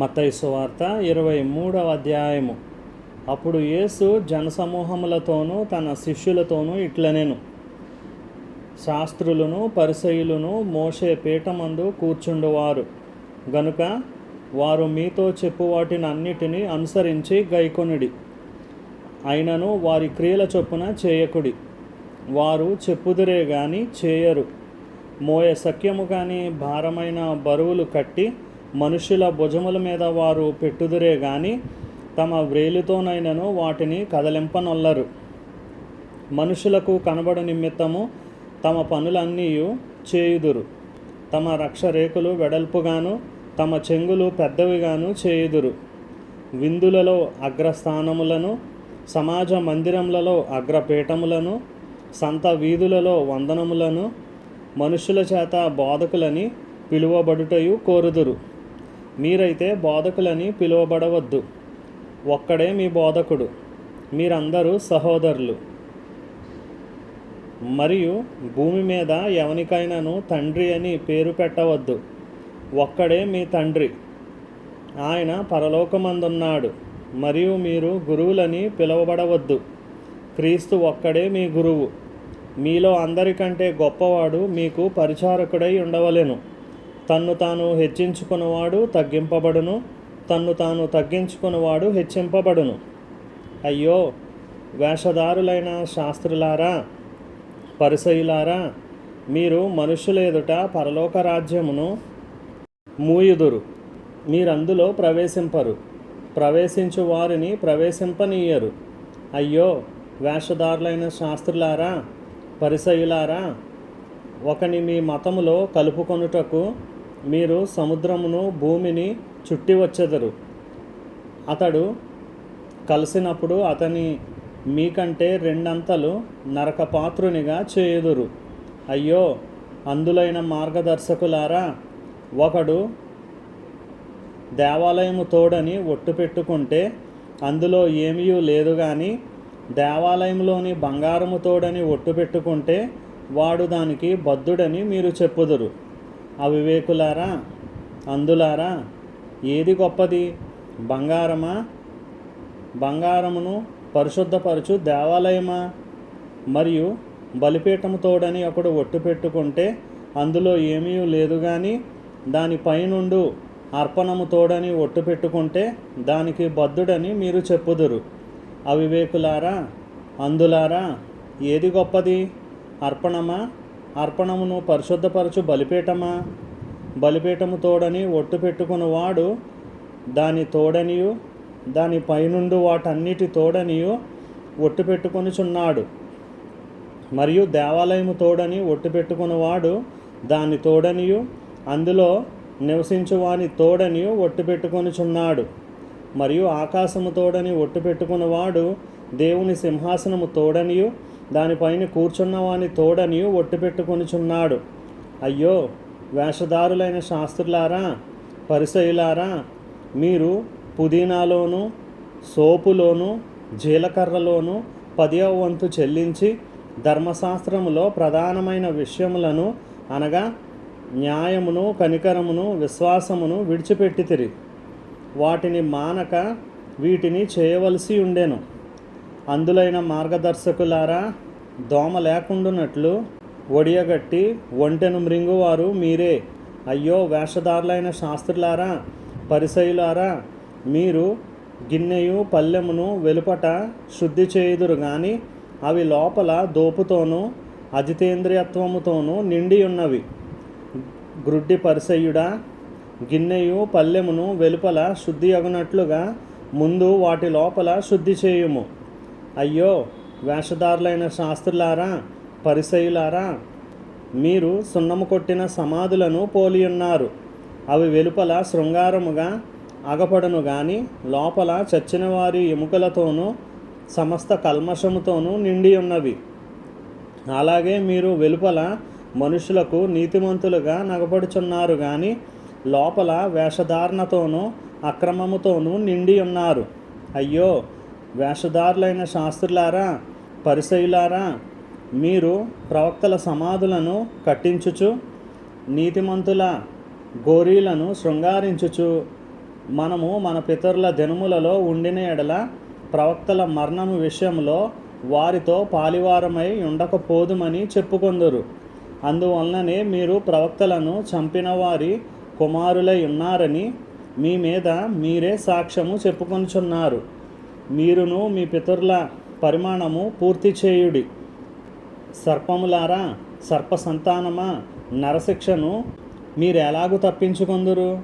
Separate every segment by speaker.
Speaker 1: మత్తైసు వార్త ఇరవై మూడవ అధ్యాయము. అప్పుడు యేసు జనసమూహములతోనూ తన శిష్యులతోనూ ఇట్లనేను. శాస్త్రులను పరిసయులను మోసే పీఠమందు కూర్చుండువారు. గనుక వారు మీతో చెప్పు వాటిని అన్నిటినీ అనుసరించి గైకొనుడి. అయినను వారి క్రియల చొప్పున చేయకుడి. వారు చెప్పుదురే గాని చేయరు. మోయ సఖ్యము కానీ భారమైన బరువులు కట్టి మనుషుల భుజముల మీద వారు పెట్టుదురే గాని తమ వ్రేలితోనైనను వాటిని కదలింపనొల్లరు. మనుషులకు కనబడు నిమిత్తము తమ పనులన్నీ చేయుదురు. తమ రక్షరేకులు వెడల్పుగాను తమ చెంగులు పెద్దవిగాను చేయుదురు. విందులలో అగ్రస్థానములను సమాజ మందిరములలో అగ్రపీఠములను సంత వీధులలో వందనములను మనుషుల చేత బోధకులని పిలువబడుటయు కోరుదురు. మీరైతే బోధకులని పిలువబడవద్దు. ఒక్కడే మీ బోధకుడు. మీరందరూ సహోదరులు. మరియు భూమి మీద ఎవనికైనాను తండ్రి అని పేరు పెట్టవద్దు. ఒక్కడే మీ తండ్రి. ఆయన పరలోకమందున్నాడు. మరియు మీరు గురువులని పిలువబడవద్దు. క్రీస్తు ఒక్కడే మీ గురువు. మీలో అందరికంటే గొప్పవాడు మీకు పరిచారకుడై ఉండవలెను. తన్ను తాను హెచ్చించుకున్నవాడు తగ్గింపబడును తన్ను తాను తగ్గించుకున్నవాడు హెచ్చింపబడును. అయ్యో వేషధారులైన శాస్త్రులారా పరిసయులారా మీరు మనుషుల ఎదుట పరలోక రాజ్యమును మూయుదురు. మీరందులో ప్రవేశింపరు ప్రవేశించు వారిని ప్రవేశింపనీయరు. అయ్యో వేషధారులైన శాస్త్రులారా పరిసయులారా ఒకని మీ మతములో కలుపుకొనుటకు మీరు సముద్రమును భూమిని చుట్టి వచ్చెదరు. అతడు కలిసినప్పుడు అతని మీకంటే రెండంతలు నరకపాత్రునిగా చేయుదురు. అయ్యో అందులైన మార్గదర్శకులారా ఒకడు దేవాలయము తోడని ఒట్టు పెట్టుకుంటే అందులో ఏమీ లేదు కానీ దేవాలయంలోని బంగారము తోడని ఒట్టు పెట్టుకుంటే వాడు దానికి బద్ధుడని మీరు చెప్పుదురు. అవివేకులారా అందులారా ఏది గొప్పది? బంగారమా? బంగారమును పరిశుద్ధపరచు దేవాలయమా? మరియు బలిపీఠముతోడని ఒకడు ఒట్టు పెట్టుకుంటే అందులో ఏమీ లేదు కానీ దానిపైనుండు అర్పణము తోడని ఒట్టు పెట్టుకుంటే దానికి బద్ధుడని మీరు చెప్పుదురు. అవివేకులారా అందులారా ఏది గొప్పది? అర్పణమా? అర్పణమును పరిశుద్ధపరచు బలిపీఠమా? బలిపీఠము తోడని ఒట్టు పెట్టుకున్నవాడు దాని తోడనియు దాని పైనుండు వాటన్నిటి తోడనియు ఒట్టు పెట్టుకొనిచున్నాడు. మరియు దేవాలయము తోడని ఒట్టు పెట్టుకున్నవాడు దాని తోడనియు అందులో నివసించువాని తోడనియు ఒట్టు పెట్టుకొనిచున్నాడు. మరియు ఆకాశము తోడని ఒట్టు పెట్టుకున్నవాడు దేవుని సింహాసనము తోడనియు దానిపైన కూర్చున్నవాని తోడని ఒట్టు పెట్టుకొనిచున్నాడు అయ్యో వేషధారులైన శాస్త్రులారా పరిసయులారా మీరు పుదీనాలోను సోపులోను జీలకర్రలోను పదివ వంతు చెల్లించి ధర్మశాస్త్రములో ప్రధానమైన విషయములను అనగా న్యాయమును కనికరమును విశ్వాసమును విడిచిపెట్టితిరి వాటిని మానక వీటిని చేయవలసి ఉండెను. అందులైన మార్గదర్శకులారా దోమ లేకుండునట్లు ఒడియగట్టి ఒంటెను మృంగువారు మీరే. అయ్యో వేషధారులైన శాస్త్రులారా పరిసయులారా మీరు గిన్నెయు పల్లెమును వెలుపట శుద్ధి చేయుదురు కానీ అవి లోపల దోపుతోనూ అజితేంద్రియత్వముతోనూ నిండి ఉన్నవి గ్రుడ్డి పరిసయుడా గిన్నెయు పల్లెమును వెలుపల శుద్ధి అగునట్లుగా ముందు వాటి లోపల శుద్ధి చేయుము. అయ్యో వేషధారులైన శాస్త్రులారా పరిసయులారా మీరు సున్నము కొట్టిన సమాధులను పోలియున్నారు అవి వెలుపల శృంగారముగా అగపడను గాని లోపల చచ్చిన వారి ఎముకలతోనూ సమస్త కల్మషముతోనూ నిండి ఉన్నవి. అలాగే మీరు వెలుపల మనుషులకు నీతిమంతులుగా నగపడుచున్నారు కానీ లోపల వేషధారణతోనూ అక్రమముతోనూ నిండి ఉన్నారు. అయ్యో వేషధారులైన శాస్త్రులారా పరిసయులారా మీరు ప్రవక్తల సమాధులను కట్టించుచు నీతిమంతుల గోరీలను శృంగారించుచు మనము మన పితరుల దినములలో ఉండిన ఎడల ప్రవక్తల మరణము విషయంలో వారితో పాలివారమై ఉండకపోదుమని చెప్పుకొందురు. అందువలననే మీరు ప్రవక్తలను చంపిన వారి కుమారులై ఉన్నారని మీ మీద మీరే సాక్ష్యము చెప్పుకొనుచున్నారు. మీరును మీ పితరుల పరిమాణము పూర్తి చేయుడి. సర్పములారా సర్ప సంతానమా నరశిక్షను మీరెలాగు తప్పించుకొందురు?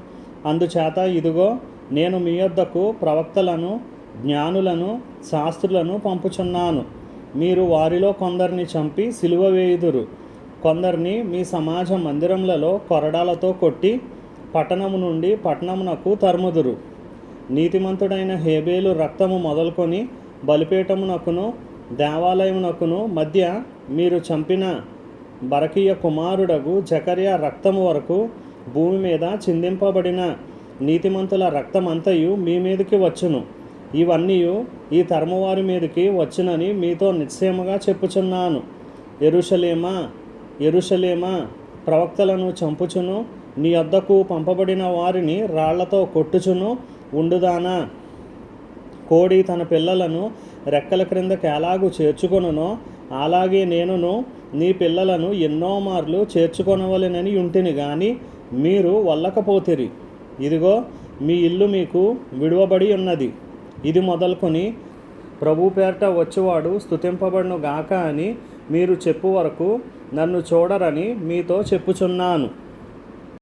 Speaker 1: అందుచేత ఇదిగో నేను మీ యొద్దకు ప్రవక్తలను జ్ఞానులను శాస్త్రులను పంపుచున్నాను. మీరు వారిలో కొందరిని చంపి సిలువ వేయుదురు. కొందరిని మీ సమాజ మందిరములలో కొరడాలతో కొట్టి పట్టణము నుండి పట్టణమునకు తరుముదురు. నీతిమంతుడైన హేబేలు రక్తము మొదలుకొని బలిపీఠమునకును దేవాలయమునకును మధ్య మీరు చంపిన బరకీయ కుమారుడగు జకర్య రక్తము వరకు భూమి మీద చిందింపబడిన నీతిమంతుల రక్తమంతయు మీ మీదకి వచ్చును. ఇవన్నీ ఈ తరమువారి మీదకి వచ్చునని మీతో నిశ్చయముగా చెప్పుచున్నాను. ఎరుషలేమా ఎరుషలేమా ప్రవక్తలను చంపుచును నీ వద్దకు పంపబడిన వారిని రాళ్ళతో కొట్టుచును ఉండుదానా? కోడి తన పిల్లలను రెక్కల క్రిందకి ఎలాగూ చేర్చుకొనునో అలాగే నేనును నీ పిల్లలను ఎన్నో మార్లు చేర్చుకొనవలెనని ఉంటిని కానీ మీరు వల్లకపోతిరి. ఇదిగో మీ ఇల్లు మీకు విడువబడి ఉన్నది. ఇది మొదలుకొని ప్రభు పేరట వచ్చేవాడు స్తుతింపబడును గాక అని మీరు చెప్పు వరకు నన్ను చూడరని మీతో చెప్పుచున్నాను.